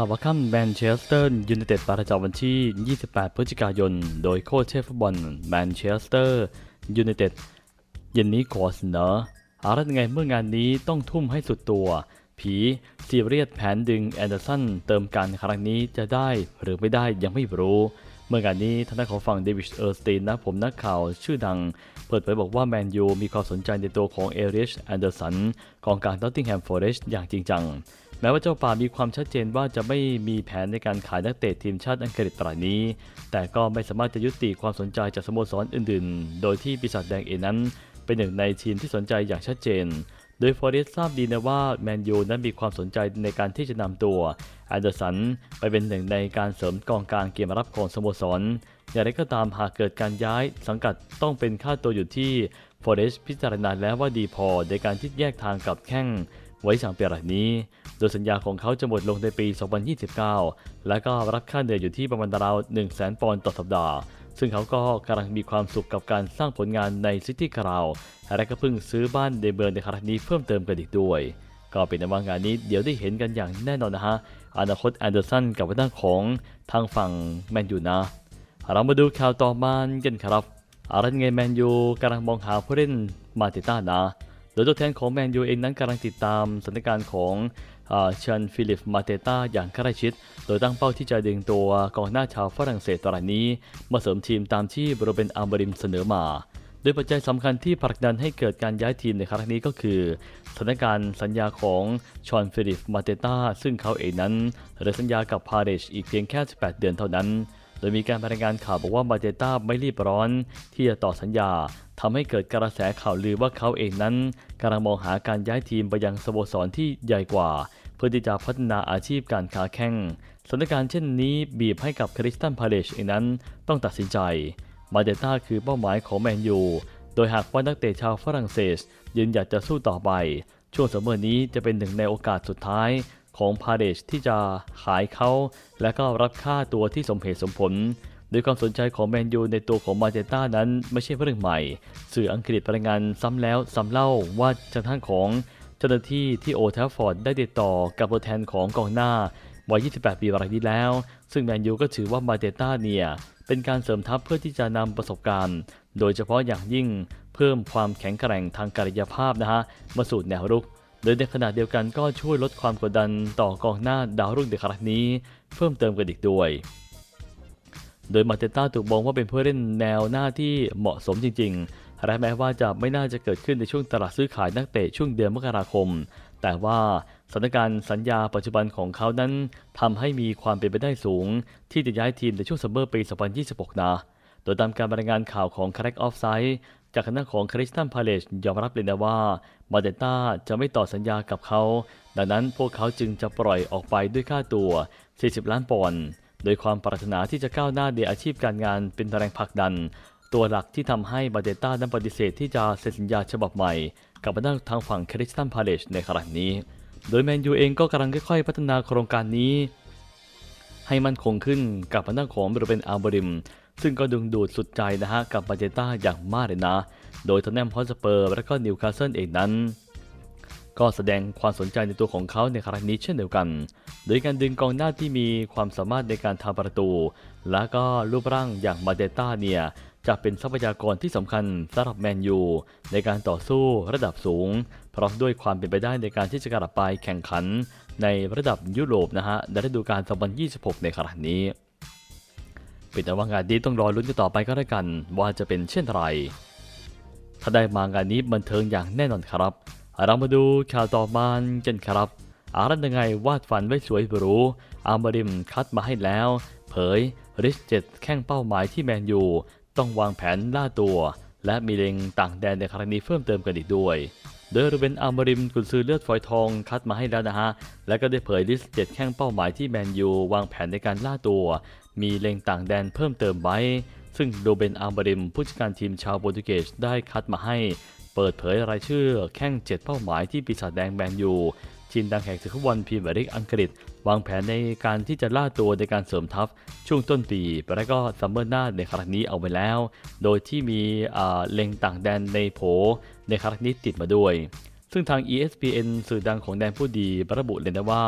ข่าวว่าค่ำแมนเชสเตอร์ยูไนเต็ดประจำวันที่ 28 พฤศจิกายน โดยโค้ชเชฟฟุตบอลแมนเชสเตอร์ยูไนเต็ดเย็นนี้ขอเสนออารัยังไงเมื่องานนี้ต้องทุ่มให้สุดตัว ผีซีเรียสแผนดึงแอนเดอร์สันเติมการครั้งนี้จะได้หรือไม่ได้ยังไม่รู้ เมื่องานนี้ทางด้านของฝั่งเดวิดเออร์สตีนนะผมนักข่าวชื่อดัง เปิดเผยบอกว่าแมนยูมีความสนใจในตัวของเอริชแอนเดอร์สันกองกลางนอตติงแฮมฟอเรสต์อย่างจริงจัง แม้ว่าเจ้าป่ามีความชัดเจนว่าจะไม่มีแผนในการขายนักเตะทีมชาติอังกฤษรายนี้ แต่ก็ไม่สามารถจะยุติความสนใจจากสโมสรอื่นๆ โดยที่ปีศาจแดงเองนั้น เป็นหนึ่งในทีมที่สนใจอย่างชัดเจน โดยฟอเรสทราบดีนะว่าแมนยูนั้นมีความสนใจในการที่จะนำตัวแอนเดอร์สันไปเป็นหนึ่งในการเสริมกองกลางเกมรับของสโมสร อย่างไรก็ตามหากเกิดการย้ายสังกัดต้องเป็นค่าตัวอยู่ที่ฟอเรสพิจารณาแล้วว่าดีพอในการที่แยกทางกับแข้ง ไว้สั่งเปียรายนี้ โดยสัญญาของเขาจะหมดลงในปี 2029 และก็รับค่าเหนื่อยอยู่ที่ประมาณราว1 0 0 0 0แปอนด์ต่อสัปดาห์ ซึ่งเขาก็กำลังมีความสุขกับการสร้างผลงานในซิตี้คราวและก็เพิ่งซื้อบ้านในเมืองในครั้งนี้เพิ่มเติมกันอีกด้วย ก็เป็นในว่างานนี้เดี๋ยวได้เห็นกันอย่างแน่นอนนะฮะอนาคตแอนเดอร์สันกับด้านของทางฝั่งแมนยูนะเรามาดูข่าวต่อมากันครับอารันไงแมนยูกำลังมองหาผู้เล่นมาติต้านะ ดยตัวแทนของแมนยูเองนั้นกำลังติดตามสถานการณ์ของเชนฟิลิปมาเตต้าอย่างใกล้ชิด โดยตั้งเป้าที่จะดึงตัวกองหน้าชาวฝรั่งเศสตรายนี้ มาเสริมทีมตามที่บรูเบนอัลบริมเสนอมา โดยปัจจัยสำคัญที่ผลักดันให้เกิดการย้ายทีมในครั้งนี้ก็คือสถานการณ์สัญญาของชอนฟิลิปมาเตต้าซึ่งเขาเองนั้นเหลือสัญญากับพาเดชอีกเพียงแค่ 18 เดือนเท่านั้น โดยมีการรายงานข่าวบอกว่ามาเตต้าไม่รีบร้อน ที่จะต่อสัญญาทำให้เกิดกระแสข่าวลือว่าเขาเองนั้นกำลังมองหาการย้ายทีมไปยังสโมสรที่ใหญ่กว่า เพื่อที่จะพัฒนาอาชีพการค้าแข่งสถานการณ์เช่นนี้บีบให้กับคริสตันพาเลชเองนั้นต้องตัดสินใจมาเตต้าคือเป้าหมายของแมนยู โดยหากว่านักเตะชาวฝรั่งเศส ยืนหยัดจะสู้ต่อไป ช่วงสมมอนี้จะเป็นหนึ่งในโอกาสสุดท้าย ของพาเดชที่จะขายเขา และก็รับค่าตัวที่สมเหตุสมผลโดยความสนใจของแมนยูในตัวของมาเตต้านั้นไม่ใช่เรื่องใหม่ สื่ออังกฤษรายงานซ้ำแล้วซ้ำเล่าว่าทางท่านของเจ้าหน้าที่ที่โอทัฟฟอร์ดได้ติดต่อกับตัวแทนของกองหน้าวัย 28 ปีรายนี้แล้ว ซึ่งแมนยูก็ถือว่ามาเตต้าเนี่ย เป็นการเสริมทัพเพื่อที่จะนำประสบการณ์ โดยเฉพาะอย่างยิ่งเพิ่มความแข็งแกร่งทางกายภาพนะฮะ มาสู่แนวรุก โดยในขณะเดียวกันก็ช่วยลดความกดดันต่อกองหน้าดาวรุ่งในครั้งนี้ เพิ่มเติมกันอีกด้วย โดยมาเตต้าถูกมองว่าเป็นผู้เล่นแนวหน้าที่เหมาะสมจริงๆและแม้ว่าจะไม่น่าจะเกิดขึ้นในช่วงตลาดซื้อขายนักเตะช่วงเดือนมกราคม แต่ว่าสถานการณ์สัญญาปัจจุบันของเขานั้นทำให้มีความเป็นไปได้สูง ที่จะย้ายทีมในช่วงซัมเมอร์ปี 2026 นะ โดยตามการรายงานข่าวของคาร์ k ออฟไซด์ จากคณะของคริสตันพาเลชยอมรับเลยนะว่ามาเดต้าจะไม่ต่อสัญญากับเขา ดังนั้นพวกเขาจึงจะปล่อยออกไปด้วยค่าตัว 40 ล้านปอนด์โดยความปรารถนาที่จะก้าวหน้าในอาชีพการงานเป็นแรงผลักดัน ตัวหลักที่ทำให้มาเดต้านั้นปฏิเสธที่จะเซ็นสัญญาฉบับใหม่ กับบรรดาทางฝั่งคริสตันพาเลชในครั้งนี้ โดยแมนยูเองก็กำลังค่อยๆ พัฒนาโครงการนี้ ให้มันคงขึ้นกับบรรดาของบริเวณอัลบริม ซึ่งก็ดึงดูดสุดใจนะฮะกับมาเจต้าอย่างมากเลยนะ โดยทอนแนมฮอสเปอร์และก็นิวคาสเซิลเองนั้น ก็แสดงความสนใจในตัวของเขาในครั้งนี้เช่นเดียวกัน โดยการดึงกองหน้าที่มีความสามารถในการทำประตู และก็รูปร่างอย่างมาเดต้าเนี่ยจะเป็นทรัพยากรที่สำคัญสำหรับแมนยูในการต่อสู้ระดับสูง พร้อมด้วยความเป็นไปได้ในการที่จะกลับไปแข่งขันในระดับยุโรปนะฮะในฤดูกาล 2026 ในครั้งนี้ เป็นแต่ว่างานนี้ต้องรอลุ้นกันต่อไปก็แล้วกัน ว่าจะเป็นเช่นไร ถ้าได้มางานนี้บันเทิงอย่างแน่นอนครับ เรามาดูข่าวต่อมากันครับอารันยังไงวาดฝันไว้สวยหรูอามาริมคัดมาให้แล้ว เผยริชเจ็ดแข้งเป้าหมายที่แมนยูต้องวางแผนล่าตัว และมีเล็งต่างแดนในครั้งนี้เพิ่มเติมกันอีกด้วย โดยรูเบนอัลมาริมกุนซือเลือดฝอยทองคัดมาให้แล้วนะฮะ และก็ได้เผยลิสต์เจ็ดแข้งเป้าหมายที่แมนยูวางแผนในการล่าตัว มีเล็งต่างแดนเพิ่มเติมไว้ ซึ่งโดเบนอัลมาริมผู้จัดการทีมชาวโปรตุเกสได้คัดมาให้ เปิดเผยรายชื่อแข้งเจ็ดเป้าหมายที่ปีศาจแดงแมนยู ทีมดังแห่งศึกฟุตบอลพรีเมียร์ลีกอังกฤษ วางแผนในการที่จะล่าตัวในการเสริมทัพช่วงต้นปีและก็ซัมเมอร์หน้าในครั้งนี้เอาไว้แล้ว โดยที่มีเล็งต่างแดนในโผในครั้งนี้ติดมาด้วย ซึ่งทาง ESPN สื่อดังของแดนผู้ดีระบุเลยนะว่า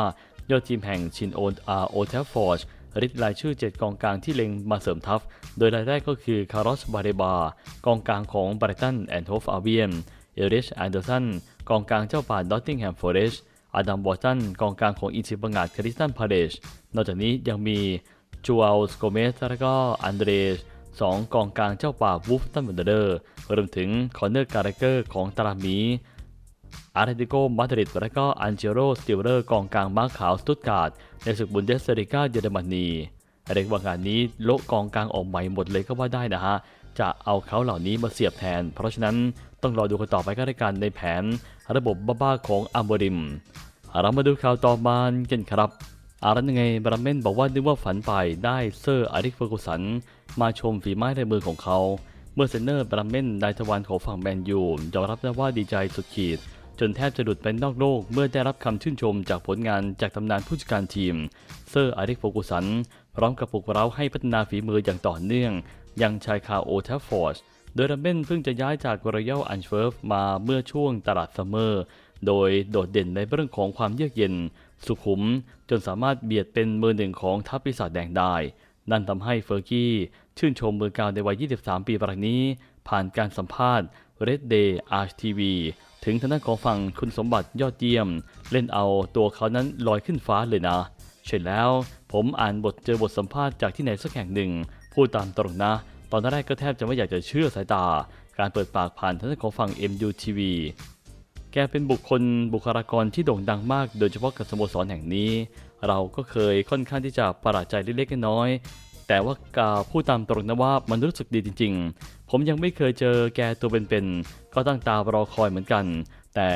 ยอดทีมแห่งชินโอนอาโอเทฟฟอร์ชริดรายชื่อ 7 กองกลางที่เล็งมาเสริมทัพ โดยรายแรกก็คือคาร์ลสบาเรบากองกลางของบรตันแอนโฮฟอาเวียน เอริชแอนเดอร์สัน กองกลางเจ้าป่าดอตติงแฮมฟอเรสต์ อดัมบอตันกองกลางของอินซิบังาดคริสตันพาเดชนอกจากนี้ยังมีจูอัลสโกเมสและก็อันเดรสสองกองกลางเจ้าป่าวูฟตันเวนเดอร์รวมถึงคอนเนอร์การ์เกอร์ของตารามีอาร์เตติโกมาดริดและก็อันเจโรสติลเลอร์กองกลางม้าขาวสตุตการ์ดในศึกบุนเดสเลิกาเยอรมนีเรียกว่างานนี้โละกองกลางออกใหม่หมดเลยก็ว่าได้นะฮะ จะเอาเขาเหล่านี้มาเสียบแทน เพราะฉะนั้นต้องรอดูกันต่อไปก็ได้กันในแผนระบบบ้าๆของอัมบริม เรามาดูข่าวต่อมากันครับอารันยังไงบราเมนบอกว่านึกว่าฝันไปได้เซอร์อาริกเฟอร์กูสัน มาชมฝีไม้ลายมือของเขาเมื่อเซนเนอร์บราเมนนายทวารของฝั่งแมนยูยอมรับนะว่าดีใจสุดขีด จนแทบจะหลุดไปนอกโลก เมื่อได้รับคำชื่นชมจากผลงานจากตำนานผู้จัดการทีม เซอร์อาริกเฟกูสัน พร้อมกับปลุกเร้าให้พัฒนาฝีมืออย่างต่อเนื่อง ยังชายคาโอทัฟฟอร์ดโดยราเมนเพิ่งจะย้ายจากรอยัลอันเฟิร์ฟมาเมื่อช่วงตลาดซัมเมอร์ โดยโดดเด่นในเรื่องของความเยือกเย็น สุขุม จนสามารถเบียดเป็นมือหนึ่งของทัพปีศาจแดงได้ นั่นทำให้เฟอร์กี้ชื่นชมมือกาวในวัย 23 ปีปรากนี้ ผ่านการสัมภาษณ์ Red Day Arch TV ถึงทางด้านของฝั่งคุณสมบัติยอดเยี่ยม เล่นเอาตัวเขานั้นลอยขึ้นฟ้าเลยนะเช่นแล้วผมอ่านบทเจอบทสัมภาษณ์จากที่ไหนสักแห่งหนึ่ง พูดตามตรงนะ ตอนแรกก็แทบจะไม่อยากจะเชื่อสายตา การเปิดปากผ่านทางด้านของฝั่ง MUTV แกเป็นบุคคลบุคลากรที่โด่งดังมาก โดยเฉพาะกับสโมสรแห่งนี้ เราก็เคยค่อนข้างที่จะประหลาดใจเล็กๆน้อยๆแต่ว่ากาพูดตามตรงนะว่ามันรู้สึกดีจริง ๆ ผมยังไม่เคยเจอแกตัวเป็นๆก็ตั้งตารอคอยเหมือนกัน แต่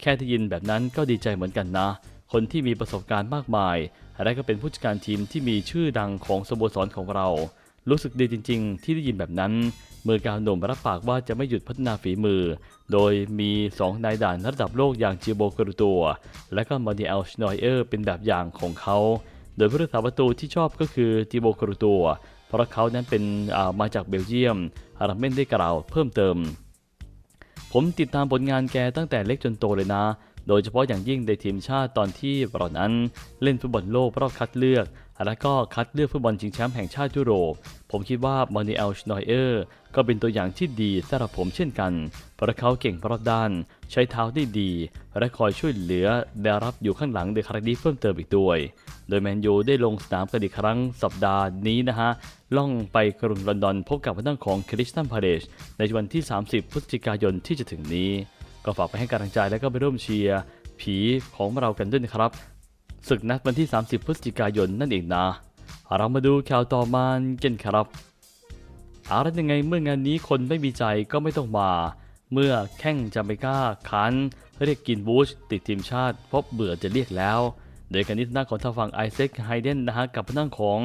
แค่ได้ยินแบบนั้นก็ดีใจเหมือนกันนะ คนที่มีประสบการณ์มากมาย และก็เป็นผู้จัดการทีมที่มีชื่อดังของสโมสรของเรา รู้สึกดีจริง ๆ ที่ได้ยินแบบนั้น เมื่อการหนุ่มรับปากว่าจะไม่หยุดพัฒนาฝีมือ โดยมี 2 นายด่านระดับโลกอย่างจิโบกรูตัว และก็มาดิเอลชนอยเออร์เป็นแบบอย่างของเขา โดยผู้รักษาประตูที่ชอบก็คือจิโบกรูตัว เพราะเขานั้นเป็นามาจากเบลเยียมอาราเมนได้กล่าวเพิ่มเติม ผมติดตามผลงานแกตั้งแต่เล็กจนโตเลยนะ โดยเฉพาะอย่างยิ่งในทีมชาติตอนที่เรานั้นเล่นฟุตบอลโลกรอบคัดเลือก และก็คัดเลือกฟุตบอลชิงแชมป์แห่งชาติยุโรป ผมคิดว่ามานิเอลชนอยเออร์ก็เป็นตัวอย่างที่ดีสำหรับผมเช่นกัน เพราะเขาเก่งรอบด้าน ใช้เท้าได้ดี และคอยช่วยเหลือได้รับอยู่ข้างหลังในครั้งนี้เพิ่มเติมอีกด้วย โดยแมนยูได้ลงสนามกันอีกครั้งสัปดาห์นี้นะฮะ ล่องไปกรุงลอนดอนพบกับทางด้านของคริสตันพาเดชในวันที่ 30 พฤศจิกายนที่จะถึงนี้ ก็ฝากไปให้กำลังใจและก็ไปร่วมเชียร์ผีของเรากันด้วยนะครับ ศึกนัดวันที่ 30 พฤศจิกายนนั่นเองนะ เรามาดูข่าวต่อมากันครับอะไรยังไงเมื่องานนี้คนไม่มีใจก็ไม่ต้องมา เมื่อแข้งจาเมกาคันเรียกกินบูชติดทีมชาติเพราะเบื่อจะเรียกแล้ว โดยการนี้ทางด้านของทางฝั่งไอเซคไฮเดนนะฮะกับทางด้านของ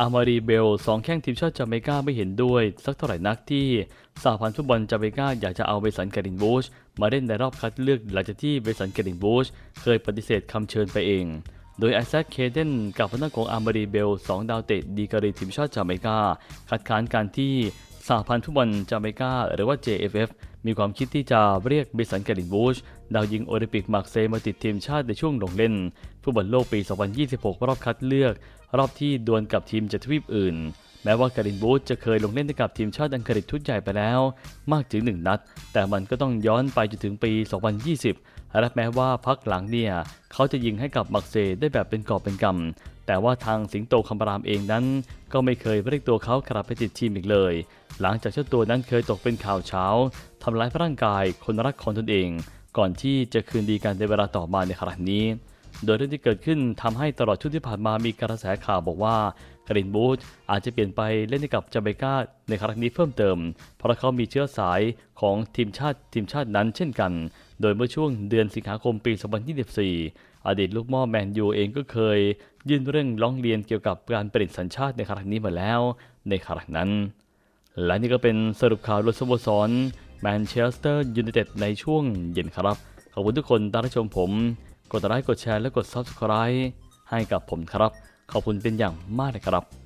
อามารีเบลสองแข้งทีมชาติจาเมกาไม่เห็นด้วย สักเท่าไหร่นักที่สหพันธ์ฟุตบอลจาเมกาอยากจะเอาเบสันการินบูชมาเล่นในรอบคัดเลือกหลังจากที่เบสันการินบูชเคยปฏิเสธคำเชิญไปเอง โดยไอแซคเคเดนกับพนักของอาร์มารีเบลสองดาวเตะดีการีทีมชาติจาเมกาคัดค้านการที่ สหพันธ์ฟุตบอลจาเมกาหรือว่า JFF มีความคิดที่จะเรียกเบสันการินบูชดาวยิงโอลิมปิกมาร์เซมาติดทีมชาติในช่วงลงเล่นฟุตบอลโลกปี 2026 รอบคัดเลือก รอบที่ดวลกับทีมจากทวีปอื่น แม้ว่าการินบูชจะเคยลงเล่นกับทีมชาติอังกฤษชุดใหญ่ไปแล้ว มากถึง 1 นัด แต่มันก็ต้องย้อนไปจนถึงปี 2020 และแม้ว่าพักหลังเนี่ย เขาจะยิงให้กับมักเซได้แบบเป็นกอบเป็นกำแต่ว่าทางสิงโตคำรามเองนั้น ก็ไม่เคยเรียกตัวเขากลับไปติดทีมอีกเลย หลังจากเจ้าตัวนั้นเคยตกเป็นข่าวเช้าทำร้ายร่างกายคนรักของตนเอง ก่อนที่จะคืนดีกันในเวลาต่อมาในครั้งนี้ โดยเรื่องที่เกิดขึ้นทำให้ตลอดช่วงที่ผ่านมามีกระแสข่าวบอกว่ากรินบูธอาจจะเปลี่ยนไปเล่นกับจาเมกาในครั้งนี้เพิ่มเติม เพราะเขามีเชื้อสายของทีมชาติทีมชาตินั้นเช่นกัน โดยเมื่อช่วงเดือนสิงหาคมปี 2024 อดีตลูกม่อแมนยูเองก็เคย ยื่นเรื่องร้องเรียนเกี่ยวกับการเปลี่ยนสัญชาติในครั้งนี้มาแล้ว ในครั้งนั้น และนี่ก็เป็นสรุปข่าวรถสโมสรแมนเชสเตอร์ยูไนเต็ดในช่วงเย็นครับ ขอบคุณทุกคนที่รับชมผม กดไลค์กดแชร์และกด Subscribe ให้กับผมครับ ขอบคุณเป็นอย่างมากเลยครับ